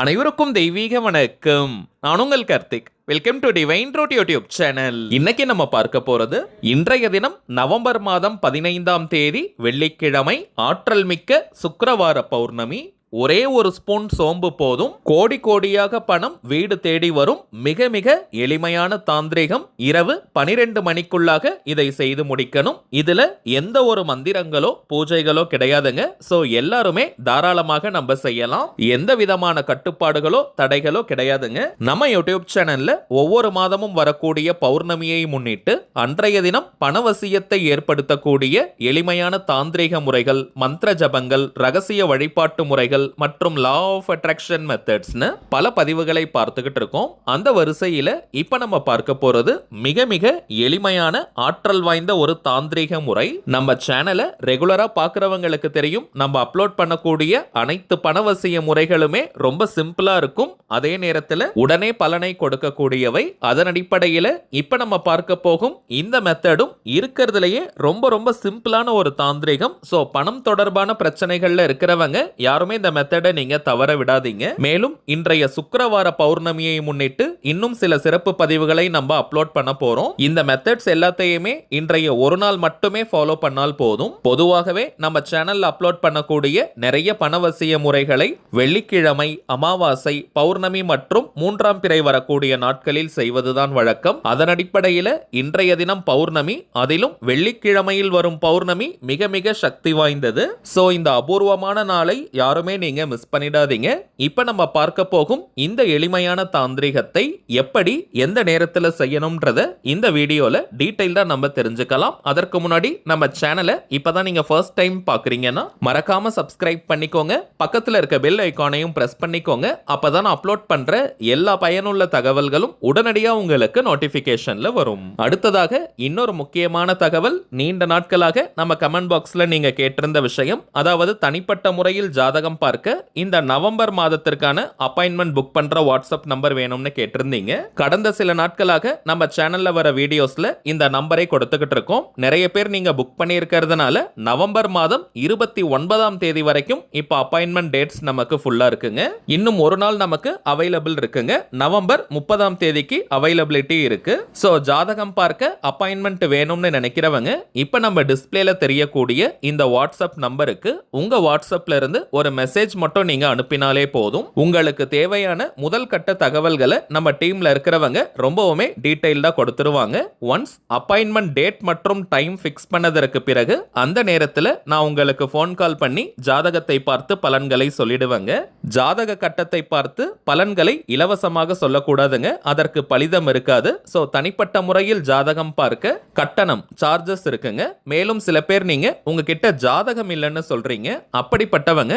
அனைவருக்கும் தெய்வீக வணக்கம். நான் உங்கள் Karthik. Welcome to divine road YouTube channel இன்னைக்கு நம்ம பார்க்க போறது இன்றைய தினம் நவம்பர் மாதம் பதினைந்தாம் தேதி வெள்ளிக்கிழமை ஆற்றல் மிக்க சுக்கரவார பௌர்ணமி. ஒரே ஒரு ஸ்பூன் சோம்பு போதும். கோடி கோடியாக பணம் வீடு தேடி வரும். மிக மிக எளிமையான தாந்திரிகம். இரவு பனிரெண்டு மணிக்குள்ளாக இதை செய்து முடிக்கணும். இதுல எந்த ஒரு மந்திரங்களோ பூஜைகளோ கிடையாதுங்க. சோ எல்லாருமே தாராளமாக நம்ம செய்யலாம். எந்த விதமான கட்டுப்பாடுகளோ தடைகளோ கிடையாதுங்க. நம்ம யூடியூப் சேனல்ல ஒவ்வொரு மாதமும் வரக்கூடிய பௌர்ணமியை முன்னிட்டு அன்றைய தினம் பணவசியத்தை ஏற்படுத்தக்கூடிய எளிமையான தாந்திரிக முறைகள் மந்திர ஜபங்கள் ரகசிய வழிபாட்டு முறைகள் மற்றும் லா ஆஃப் அட்ராக்ஷன் மெத்தட்ஸ்னு பல பதிவுகளை பார்த்துக்கிட்டு இருக்கோம். அந்த வரிசையில் இப்போ நம்ம பார்க்க போறது மிக மிக எளிமையான ஆற்றல் வாய்ந்த ஒரு தாந்திரிக முறை. நம்ம சேனலை ரெகுலராக பார்க்குறவங்களுக்கு தெரியும். நம்ம அப்லோட் பண்ணக்கூடிய அனைத்து பணவசிய முறைகளுமே ரொம்ப சிம்பிளா இருக்கும். அதே நேரத்தில் உடனே பலனை கொடுக்கக்கூடியவை. அதன் அடிப்படையில் இப்ப நம்ம பார்க்க போகும் இந்த மெத்தடும் இருக்கிறதுலையே ரொம்ப ரொம்ப சிம்பிளான ஒரு தாந்திரிகம். ஸோ பணம் தொடர்பான பிரச்சனைகள்ல இருக்கிறவங்க யாருமே இந்த மெத்தடை நீங்க தவற விடாதீங்க. மேலும் இன்றைய சுக்கரவார பௌர்ணமியை முன்னிட்டு இன்னும் சில சிறப்பு பதிவுகளை நம்ம அப்லோட் பண்ண போறோம். இந்த மெத்தட்ஸ் எல்லாத்தையுமே இன்றைய ஒரு நாள் மட்டுமே ஃபாலோ பண்ணால் போதும். பொதுவாகவே நம்ம சேனல்ல அப்லோட் பண்ணக்கூடிய நிறைய பணவசிய முறைகளை வெள்ளிக்கிழமை அமாவாசை பௌர்ணமி மற்றும் மூன்றாம் பிறை வரக்கூடிய நாட்களில் செய்வதுதான் வழக்கம். அதன் அடிப்படையில் இன்றைய தினம் பௌர்ணமி அதிலும் வெள்ளிக்கிழமையில் வரும் பௌர்ணமி மிக மிக சக்தி வாய்ந்தது. சோ இந்த அபூர்வமான நாளை யாருமே நீங்க மிஸ் பண்ணிடாதீங்க. இப்ப நம்ம பார்க்க போகும் இந்த எளிமையான தாந்திரிகத்தை எப்படி எந்த நேரத்தில் செய்யணும்ன்றத இந்த வீடியோல டீடைல்டா நம்ம தெரிஞ்சுக்கலாம். அதற்கு முன்னாடி நம்ம சேனலை இப்பதான் நீங்க ஃபர்ஸ்ட் டைம் பாக்குறீங்கன்னா மறக்காம சப்ஸ்கிரைப் பண்ணிக்கோங்க. பக்கத்துல இருக்க பெல் ஐக்கானையும் பிரஸ் பண்ணிக்கோங்க. அப்பதான் அப்லோட் பண்ற எல்லா பயனுள்ள தகவல்களும் உடனடியா உங்களுக்கு நோட்டிபிகேஷன்ல வரும். அடுத்ததாக இன்னொரு முக்கியமான தகவல் நீண்ட நாட்களாக நம்ம கமெண்ட் பாக்ஸ்ல நீங்க கேட்டிருந்த விஷயம் அதாவது தனிப்பட்ட முறையில் ஜாதகம் பார்க்க இந்த நவம்பர் மாதத்திற்கான அப்பாயின்மெண்ட் புக் பண்ற வாட்ஸ்அப் நம்பர் வேணும்னு கேட்டிருந்தீங்க. கடந்த சில நாட்களாக நம்ம சேனல்ல வர வீடியோஸ்ல இந்த நம்பரை கொடுத்துக்கிட்டு இருக்கோம். நிறைய பேர் நீங்க புக் பண்ணியிருக்கிறதுனால நவம்பர் மாதம் இருபத்தி ஒன்பதாம் தேதி வரைக்கும் இப்போ அப்பாயின்மெண்ட் டேட்ஸ் நமக்கு ஃபுல்லா இருக்குங்க. இன்னும் ஒரு நாள் நமக்கு அவைலபிள் இருக்குங்க. நவம்பர் முப்பதாம் தேதிக்கு அவைலபிலிட்டி இருக்கு. ஸோ ஜாதகம் பார்க்க அப்பாயின்மெண்ட் வேணும்னு நினைக்கிறவங்க இப்போ நம்ம டிஸ்பிளேல தெரியக்கூடிய இந்த வாட்ஸ்அப் நம்பருக்கு உங்க வாட்ஸ்அப்ல இருந்து ஒரு மெசேஜ் மட்டும் நீங்க அனுப்பினாலே போதும். உங்களுக்கு தேவையான முதல் கட்ட தகவல்களை நம்ம டீம்ல இருக்கிறவங்க ரொம்பவுமே டீட்டெயில்டாக கொடுத்துருவாங்க. ஒன்ஸ் அப்பாயின்மெண்ட் டேட் மற்றும் டைம் ஃபிக்ஸ் பண்ணதற்கு பிறகு அந்த நேரத்தில் நான் உங்களுக்கு ஃபோன் கால் பண்ணி ஜாதகத்தை பார்த்து பலன்களை சொல்லிடுவேங்க. ஜாதக கட்டத்தை பார்த்து பலன்களை இலவசமாக சொல்லக்கூடாதுங்க. அதற்கு பலிதம் இருக்காது. ஸோ தனிப்பட்ட முறையில் ஜாதகம் பார்க்க கட்டணம் சார்ஜஸ் இருக்குங்க. மேலும் சில பேர் நீங்க உங்ககிட்ட ஜாதகம் இல்லைன்னு சொல்றீங்க. அப்படிப்பட்டவங்க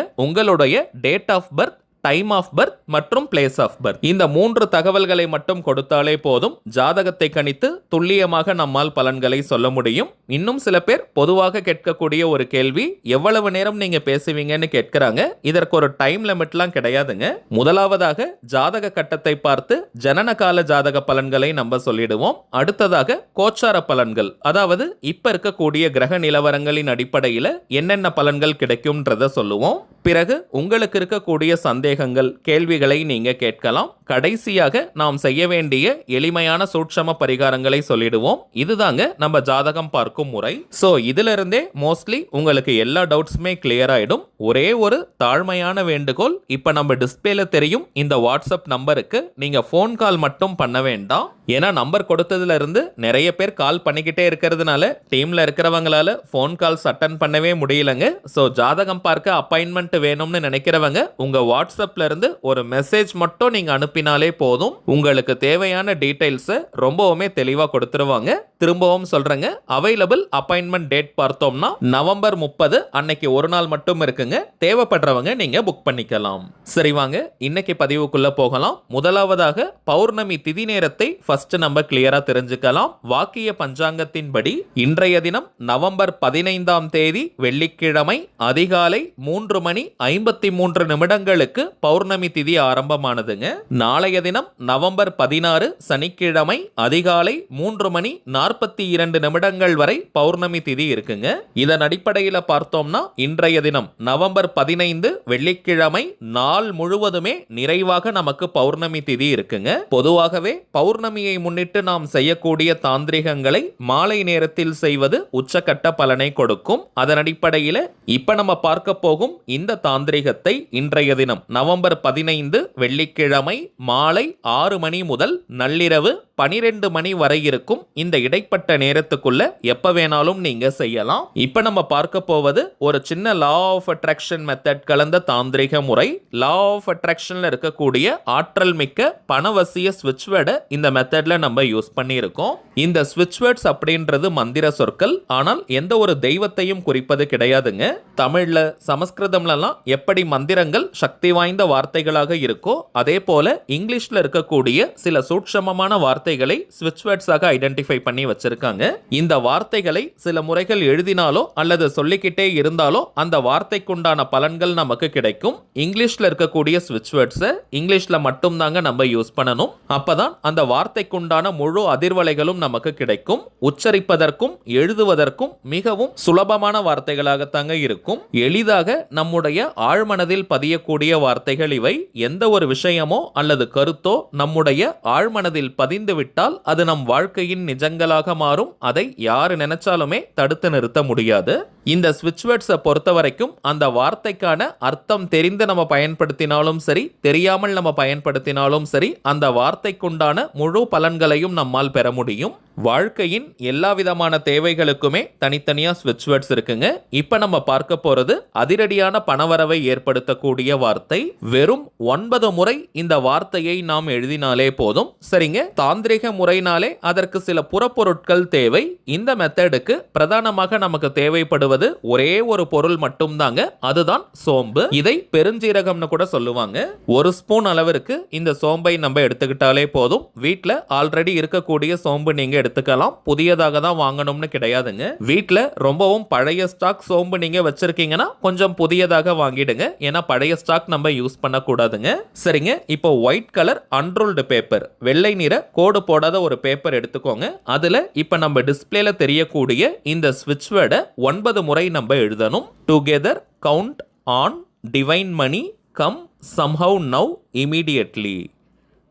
உங்களுடைய date of birth time of birth மற்றும் பிளேஸ் ஆஃப் பர்த் இந்த மூன்று தகவல்களை மட்டும் கொடுத்தாலே போதும். ஜாதகத்தை கணித்து துல்லியமாக நம்மால் பலன்களை சொல்ல முடியும். இன்னும் சில பேர் பொதுவாக கேட்கக்கூடிய ஒரு கேள்வி எவ்வளவு நேரம் நீங்க பேசுவீங்கன்னு கேட்கிறாங்க. இதற்கு ஒரு டைம் லிமிட்லாம் கிடையாதுங்க. முதலாவதாக ஜாதக கட்டத்தை பார்த்து ஜனன கால ஜாதக பலன்களை நம்ம சொல்லிடுவோம். அடுத்ததாக கோச்சார பலன்கள் அதாவது இப்ப இருக்கக்கூடிய கிரக நிலவரங்களின் அடிப்படையில் என்னென்ன பலன்கள் கிடைக்கும்ன்றத சொல்லுவோம். பிறகு உங்களுக்கு இருக்கக்கூடிய சந்தேகம் சந்தேகங்கள் கேள்விகளை நீங்க கேட்கலாம். கடைசியாக நாம் செய்ய வேண்டிய எளிமையான சூட்சம பரிகாரங்களை சொல்லிடுவோம். இதுதாங்க நம்ம ஜாதகம் பார்க்கும் முறை. ஸோ இதுல இருந்தே மோஸ்ட்லி உங்களுக்கு எல்லா டவுட்ஸுமே கிளியர் ஆயிடும். ஒரே ஒரு தாழ்மையான வேண்டுகோள். இப்ப நம்ம டிஸ்பிளேல தெரியும் இந்த வாட்ஸ்அப் நம்பருக்கு நீங்க ஃபோன் கால் மட்டும் பண்ண வேண்டாம். ஏன்னா நம்பர் கொடுத்ததுல இருந்து நிறைய பேர் கால் பண்ணிக்கிட்டே இருக்கிறதுனால டீம்ல இருக்கிறவங்களால ஃபோன் கால்ஸ் அட்டன் பண்ணவே முடியலங்க. ஸோ ஜாதகம் பார்க்க அப்பாயின்மெண்ட் வேணும்னு நினைக்கிறவங்க உங்க வாட்ஸ்அப்ல இருந்து ஒரு மெசேஜ் மட்டும் நீங்க அனுப்பினாலே போதும். உங்களுக்கு தேவையான டீட்டெயில்ஸை ரொம்பவுமே தெளிவா கொடுத்துருவாங்க. திரும்பவும் சொல்றேங்க. அவைலபிள் அப்பாயின்மெண்ட் டேட் பார்த்தோம்னா நவம்பர் முப்பது அன்னைக்கு ஒரு நாள் மட்டும் இருக்குங்க. தேவைப்படுறவங்க நீங்க புக் பண்ணிக்கலாம். சரி வாங்க இன்னைக்கு பதிவுக்குள்ள போகலாம். முதலாவதாக பௌர்ணமி திதி நேரத்தை ஃபர்ஸ்ட் நம்ம கிளியரா தெரிஞ்சுக்கலாம். வாக்கிய பஞ்சாங்கத்தின்படி இன்றைய தினம் நவம்பர் பதினைந்தாம் தேதி வெள்ளிக்கிழமை அதிகாலை மூன்று மணி ஐம்பத்தி மூன்று நிமிடங்களுக்கு பௌர்ணமி திதி ஆரம்பமானதுங்க. நாளைய தினம் நவம்பர் பதினாறு சனிக்கிழமை அதிகாலை மூன்று மணி நாற்பத்தி இரண்டு நிமிடங்கள் வரை பௌர்ணமி திதி இருக்குங்க. இதன் அடிப்படையில் பார்த்தோம்னா இன்றைய தினம் நவம்பர் பதினைந்து வெள்ளிக்கிழமை நாள் முழுவதுமே நிறைவாக நமக்கு பௌர்ணமி திதி இருக்குங்க. பொதுவாகவே பௌர்ணமியை முன்னிட்டு நாம் செய்யக்கூடிய தாந்திரிகங்களை மாலை நேரத்தில் செய்வது உச்சக்கட்ட பலனை கொடுக்கும். அதன் அடிப்படையில் இப்ப நம்ம பார்க்க போகும் இந்த தாந்திரிகத்தை இன்றைய தினம் நவம்பர் பதினைந்து வெள்ளிக்கிழமை மாலை ஆறு மணி முதல் நள்ளிரவு பனிரெண்டு மணி வரை இருக்கும் இந்த இடைப்பட்ட நேரத்துக்குள்ள எப்ப வேணாலும் நீங்க செய்யலாம். இப்ப நம்ம பார்க்க போவது ஒரு சின்ன லா ஆஃப் அட்ராக்ஷன் மெத்தட் கலந்த தாந்திரிக முறை. லா ஆஃப் அட்ராக்ஷன்ல இருக்கக்கூடிய ஆற்றல் மிக்க பணவசிய ஸ்விட்ச் வேர்டை இந்த மெத்தட்ல நம்ம யூஸ் பண்ணியிருக்கோம். இந்த ஸ்விட்ச் வேர்ட்ஸ் அப்படின்றது மந்திர சொற்கள். ஆனால் எந்த ஒரு தெய்வத்தையும் குறிப்பது கிடையாதுங்க. தமிழ்ல சமஸ்கிருதம்லலாம் எப்படி மந்திரங்கள் சக்தி வாய்ந்த வார்த்தைகளாக இருக்கோ அதே போல இங்கிலீஷ்ல இருக்கக்கூடிய சில சூட்சமமான வார்த்தைகளை ஸ்விட்ச் வேர்ட்ஸாக ஐடென்டிஃபை பண்ணி வச்சிருக்காங்க. இந்த வார்த்தைகளை சில முறைகள் எழுதினாலோ அல்லது சொல்லிக்கிட்டே இருந்தாலோ அந்த வார்த்தைக்குண்டான பலன்கள் நமக்கு கிடைக்கும். இங்கிலீஷ்ல இருக்கக்கூடிய ஸ்விட்ச் வேர்ட்ஸை இங்கிலீஷ்ல மட்டும்தாங்க நம்ம யூஸ் பண்ணணும். அப்பதான் அந்த வார்த்தைக்குண்டான முழு அதிர்வலைகளும் நமக்கு கிடைக்கும். உச்சரிப்பதற்கும் எழுதுவதற்கும் மிகவும் சுலபமான வார்த்தைகளாகத்தாங்க இருக்கும். எளிதாக நம்முடைய ஆழ்மனதில் பதியக்கூடிய வார்த்தைகள் இவை. எந்த ஒரு விஷயமோ அல்லது கருத்தோ நம்முடைய ஆழ்மனதில் பதிந்துவிட்டால் அது நம் வாழ்க்கையின் நிஜங்களாக மாறும். அதை யார் நினைச்சாலுமே தடுத்து நிறுத்த முடியாது. இந்த ஸ்விட்ச் வேர்ட்ஸை பொறுத்த வரைக்கும் அந்த வார்த்தைக்கான அர்த்தம் தெரிந்து நம்ம பயன்படுத்தினாலும் சரி தெரியாமல் நம்ம பயன்படுத்தினாலும் சரி அந்த வார்த்தைக்குண்டான முழு பலன்களையும் நம்மால் பெற முடியும். வாழ்க்கையின் எல்லா விதமான தேவைகளுக்குமே தனித்தனியாக ஸ்விட்ச் வேர்ட்ஸ் இருக்குங்க. இப்போ நம்ம பார்க்க போகிறது அதிரடியான பணவரவை ஏற்படுத்தக்கூடிய வார்த்தை. வெறும் ஒன்பது முறை இந்த வார்த்தையை நாம் எழுதினாலே போதும். சரிங்க? தாந்திரிக முறைனாலே அதற்கு சில புறப்பொருட்கள் தேவை. இந்த மெத்தடுக்கு பிரதானமாக நமக்கு தேவைப்படுவது ஒரே ஒரு பொருள் மட்டும்தாங்க. அதுதான் சோம்பு. இதை பெருஞ்சீரகம்னு கூட சொல்லுவாங்க. ஒரு ஸ்பூன் அளவிற்கு இந்த சோம்பை நம்ம எடுத்துக்கிட்டாலே போதும். வீட்டில் ஆல்ரெடி இருக்கக்கூடிய சோம்பு நீங்க எடுத்துக்கலாம். புதியதாக தான் வாங்கணும்னு கிடையாதுங்க. வீட்டில் ரொம்பவும் பழைய ஸ்டாக் சோம்பு நீங்க வச்சிருக்கீங்கன்னா கொஞ்சம் புதியதாக வாங்கிடுங்க. ஏன்னா பழைய ஸ்டாக் நம்ம யூஸ் பண்ணக்கூடாதுங்க. சரிங்க. இப்போ ஒயிட் கலர் அன்ரோல்டு பேப்பர். வெள்ளை நிற கோடு போடாத ஒரு பேப்பர் எடுத்துக்கோங்க. அதுல இப்ப நம்ம டிஸ்பிளேல தெரியக்கூடிய இந்த ஸ்விட்ச் வேர்டை ஒன்பது முறை நம்ம எழுதணும். Together count on divine money come somehow now immediately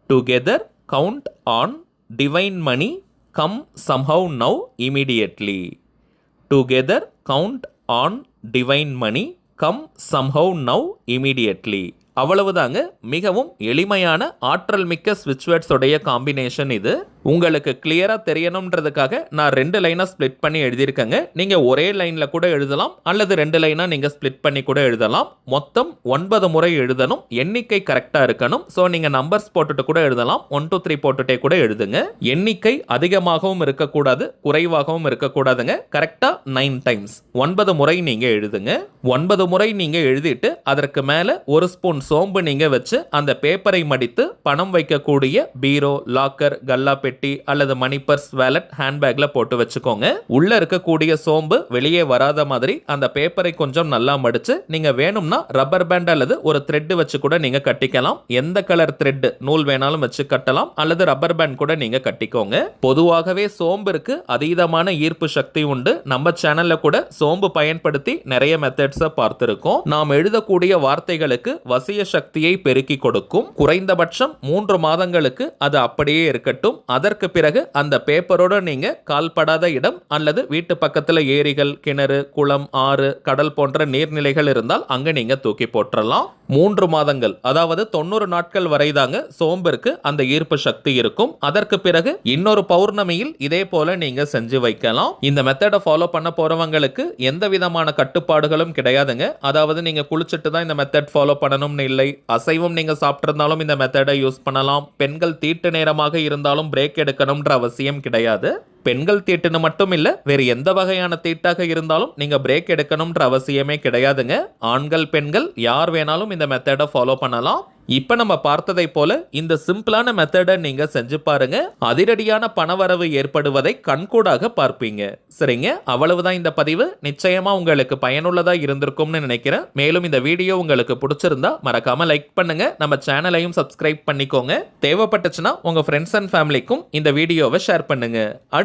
together count on divine money come somehow now immediately together count on divine money come somehow now immediately அவ்வளவுதாங்க. மிகவும் எளிமையான ஆற்றல் மிக்க ஸ்விட்ச் காம்பினேஷன் இது. உங்களுக்கு கிளியராக தெரியணுன்றதுக்காக நான் ரெண்டு லைனாக ஸ்ப்ளிட் பண்ணி எழுதியிருக்கேங்க. நீங்கள் ஒரே லைனில் கூட எழுதலாம் அல்லது ரெண்டு லைனாக நீங்கள் ஸ்ப்ளிட் பண்ணி கூட எழுதலாம். மொத்தம் ஒன்பது முறை எழுதணும் எண்ணிக்கை கரெக்டாக இருக்கணும். ஸோ நீங்கள் நம்பர்ஸ் போட்டுட்டு கூட எழுதலாம் ஒன் டூ த்ரீ போட்டுட்டே கூட எழுதுங்க. எண்ணிக்கை அதிகமாகவும் இருக்கக்கூடாது குறைவாகவும் இருக்கக்கூடாதுங்க. கரெக்டாக நைன் டைம்ஸ் ஒன்பது முறை நீங்கள் எழுதுங்க. ஒன்பது முறை நீங்கள் எழுதிட்டு அதற்கு மேலே ஒரு ஸ்பூன் சோம்பு நீங்கள் வச்சு அந்த பேப்பரை மடித்து பணம் வைக்கக்கூடிய பீரோ லாக்கர் கல்லா பெட்டி அல்லது மணி பர்ஸ் வேலட் ஹேண்ட்பேக்ல போட்டு வச்சுக்கோங்க. உள்ள இருக்கக்கூடிய சோம்பு வெளியே வராத மாதிரி அந்த பேப்பரை கொஞ்சம் நல்லா மடிச்சு நீங்க வேணும்னா ரப்பர் பேண்ட் அல்லது ஒரு த்ரெட் வச்சு கூட நீங்க கட்டிக்கலாம். எந்த கலர் த்ரெட் நூல் வேணாலும் வச்சு கட்டலாம் அல்லது ரப்பர் பேண்ட் கூட நீங்க கட்டிக்கோங்க. பொதுவாகவே சோம்பிற்கு அதீதமான ஈர்ப்பு சக்தி உண்டு. நம்ம சேனல்ல கூட சோம்பு பயன்படுத்தி நிறைய மெத்தட்ஸை பார்த்திருக்கோம். நாம் எழுதக்கூடிய வார்த்தைகளுக்கு வசிய சக்தியை பெருக்கி கொடுக்கும். குறைந்தபட்சம் மூன்று மாதங்களுக்கு அது அப்படியே இருக்கட்டும். அதற்கு பிறகு அந்த பேப்பரோட நீங்கள் கால்படாத இடம் அல்லது வீட்டு பக்கத்தில் ஏரிகள் கிணறு குளம் ஆறு கடல் போன்ற நீர்நிலைகள் இருந்தால் அங்கே நீங்கள் தூக்கி போட்டுறலாம். மூன்று மாதங்கள் அதாவது தொண்ணூறு நாட்கள் வரை தாங்க சோம்பிற்கு அந்த ஈர்ப்பு சக்தி இருக்கும். அதற்கு பிறகு இன்னொரு பௌர்ணமியில் இதே போல நீங்க செஞ்சு வைக்கலாம். இந்த மெத்தடை ஃபாலோ பண்ண போறவங்களுக்கு எந்த விதமான கட்டுப்பாடுகளும் கிடையாதுங்க. அதாவது நீங்க குளிச்சுட்டு தான் இந்த மெத்தட் ஃபாலோ பண்ணணும்னு இல்லை. அசைவம் நீங்க சாப்பிட்டிருந்தாலும் இந்த மெத்தடை யூஸ் பண்ணலாம். பெண்கள் தீட்டு நேரமாக இருந்தாலும் பிரேக் எடுக்கணும்ன்ற அவசியம் கிடையாது. பெண்கள் தீட்டுன்னு மட்டும் இல்லை வேறு எந்த வகையான தீட்டாக இருந்தாலும் நீங்கள் பிரேக் எடுக்கணும்ன்ற அவசியமே கிடையாதுங்க. ஆண்கள் பெண்கள் யார் வேணாலும் இந்த மெத்தடை ஃபாலோ பண்ணலாம். இப்போ நம்ம பார்த்ததை போல இந்த சிம்பிளான மெத்தடை நீங்க செஞ்சு பாருங்க. அதிரடியான பணவரவு ஏற்படுவதை கண்கூடாக பார்ப்பீங்க. சரிங்க? அவ்வளவுதான் இந்த பதிவு. நிச்சயமா உங்களுக்கு பயனுள்ளதா இருந்திருக்கும்னு நினைக்கிறேன். மேலும் இந்த வீடியோ உங்களுக்கு பிடிச்சிருந்தா மறக்காம லைக் பண்ணுங்க. நம்ம சேனலையும் சப்ஸ்கிரைப் பண்ணிக்கோங்க. தேவைப்பட்டுச்சுன்னா உங்க ஃப்ரெண்ட்ஸ் அண்ட் ஃபேமிலிக்கும் இந்த வீடியோவை ஷேர் பண்ணுங்க.